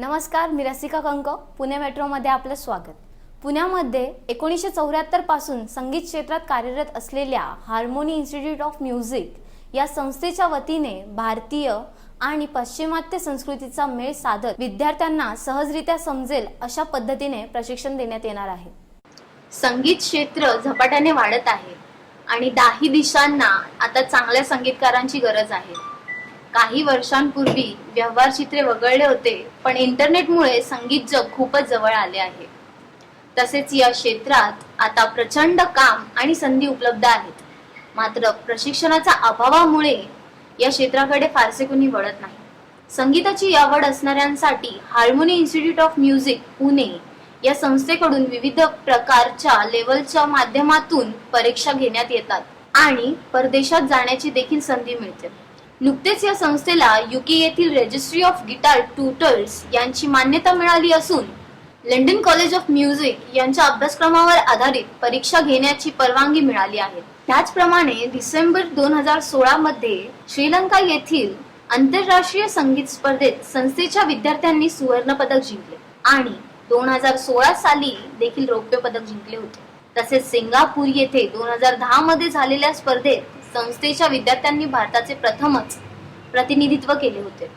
नमस्कार मी रसिका कंक. पुणे मेट्रोमध्ये आपलं स्वागत. पुण्यामध्ये एकोणीसशे चौऱ्याहत्तरपासून संगीत क्षेत्रात कार्यरत असलेल्या हार्मोनी इन्स्टिट्यूट ऑफ म्युझिक या संस्थेच्या वतीने भारतीय आणि पाश्चिमात्य संस्कृतीचा मेळ साधत विद्यार्थ्यांना सहजरित्या समजेल अशा पद्धतीने प्रशिक्षण देण्यात येणार आहे. संगीत क्षेत्र झपाट्याने वाढत आहे आणि दाही दिशांना आता चांगल्या संगीतकारांची गरज आहे. काही वर्षांपूर्वी व्यवहार चित्रे वगळले होते पण इंटरनेटमुळे संगीत जग खूपच जवळ आले आहे. तसेच या क्षेत्रात आता प्रचंड काम आणि संधी उपलब्ध आहेत. मात्र प्रशिक्षणाच्या अभावामुळे या क्षेत्राकडे फारसे कुणी वळत नाही. संगीताची आवड असणाऱ्यांसाठी harmony institute of music Pune या संस्थेकडून विविध प्रकारच्या लेवलच्या माध्यमातून परीक्षा घेण्यात येतात आणि परदेशात जाण्याची देखील संधी मिळते. नुकतेच या संस्थेला युके येथील रजिस्ट्री ऑफ गिटार ट्युटर्स यांची मान्यता मिळाली असून लंडन कॉलेज ऑफ म्युझिक यांच्या अभ्यासक्रमावर आधारित परीक्षा घेण्याची परवानगी मिळाली आहे. त्याचप्रमाणे डिसेंबर दोन हजार सोळा मध्ये श्रीलंका येथील आंतरराष्ट्रीय संगीत स्पर्धेत संस्थेच्या विद्यार्थ्यांनी सुवर्ण पदक जिंकले आणि दोन हजार सोळा साली देखील रौप्य पदक जिंकले होते. तसेच सिंगापूर येथे दोन हजार दहा मध्ये झालेल्या स्पर्धेत संस्थेच्या विद्यार्थ्यांनी भारताचे प्रथमच प्रतिनिधित्व केले होते.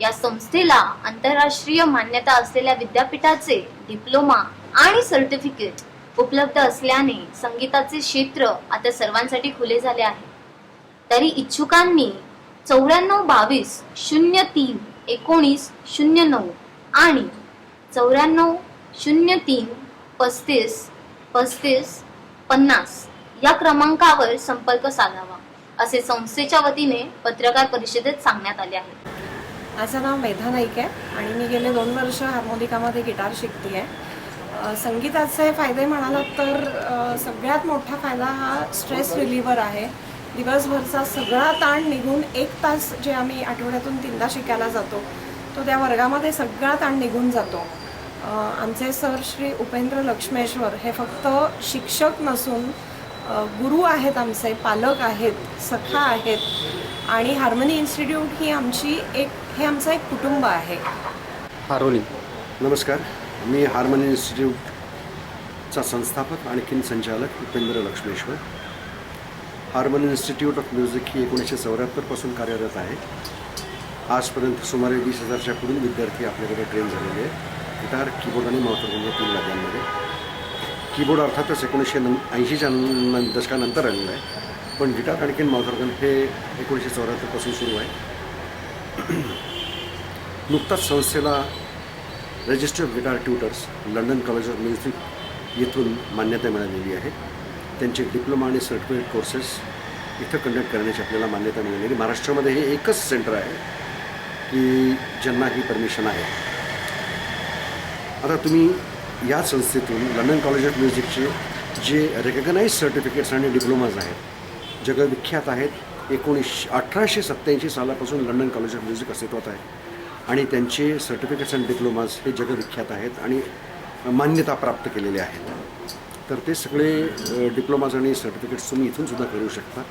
या संस्थेला आंतरराष्ट्रीय मान्यता असलेल्या विद्यापीठाचे डिप्लोमा आणि सर्टिफिकेट उपलब्ध असल्याने संगीताचे क्षेत्र आता सर्वांसाठी खुले झाले आहे. तरी इच्छुकांनी चौऱ्याण्णव बावीस शून्य तीन एकोणीस शून्य नऊ आणि चौऱ्याण्णव शून्य तीन पस्तीस पस्तीस पन्नास या क्रमांकावर संपर्क साधावा असे संस्थेच्या वतीने पत्रकार परिषदेत सांगण्यात आले आहे. माझं नाव मेधा नाईक आहे आणि मी गेले दोन वर्ष हार्मोनिकामध्ये गिटार शिकते आहे. संगीताचे फायदे म्हणालात तर सगळ्यात मोठा फायदा हा स्ट्रेस रिलीवर आहे. दिवसभरचा सगळा ताण निघून एक तास जे आम्ही आठवड्यातून तीनदा शिकायला जातो तो त्या वर्गामध्ये सगळा ताण निघून जातो. आमचे सर श्री उपेंद्र लक्ष्मेश्वर हे फक्त शिक्षक नसून गुरु आहेत आमचे पालक आहेत सखा आहेत आणि हार्मनी इन्स्टिट्यूट ही आमची एक हे आमचं एक कुटुंब आहे. हारोली. नमस्कार. मी हार्मनी इन्स्टिट्यूटचा संस्थापक आणखीन संचालक Upendra Lakshmeshwar. Harmony institute of music ही एकोणीसशे चौऱ्याहत्तरपासून कार्यरत आहे. आजपर्यंत सुमारे वीस हजारच्या पुढील विद्यार्थी आपल्याकडे ट्रेन झालेले आहेत. गिटार कीबोर्ड आणि या तीन वाद्यांमध्ये कीबोर्ड अर्थातच एकोणीसशे न ऐंशीच्या न दशकानंतर आलेलं आहे. पण गिटार आणखीन माउथॉर्गन हे एकोणीसशे चौऱ्याहत्तरपासून सुरू आहे. नुकताच संस्थेला register of guitar tutors London college of music येथून मान्यता मिळालेली आहे. त्यांचे डिप्लोमा आणि सर्टिफिकेट कोर्सेस इथं कंडक्ट करण्याची आपल्याला मान्यता मिळालेली. महाराष्ट्रामध्ये हे एकच सेंटर आहे की ज्यांना ही परमिशन आहे. आता तुम्ही या संस्थेतून लंडन कॉलेज ऑफ म्युझिकचे जे रेकग्नाईज सर्टिफिकेट्स आणि डिप्लोमाज आहेत जगविख्यात आहेत एकोणीसशे अठराशे सत्त्याऐंशी सालापासून लंडन कॉलेज ऑफ म्युझिक अस्तित्वात आहे. आणि त्यांचे सर्टिफिकेट्स अँड डिप्लोमाज हे जगविख्यात आहेत आणि मान्यता प्राप्त केलेले आहेत. तर ते सगळे डिप्लोमाज आणि सर्टिफिकेट्स तुम्ही इथून सुद्धा करू शकता.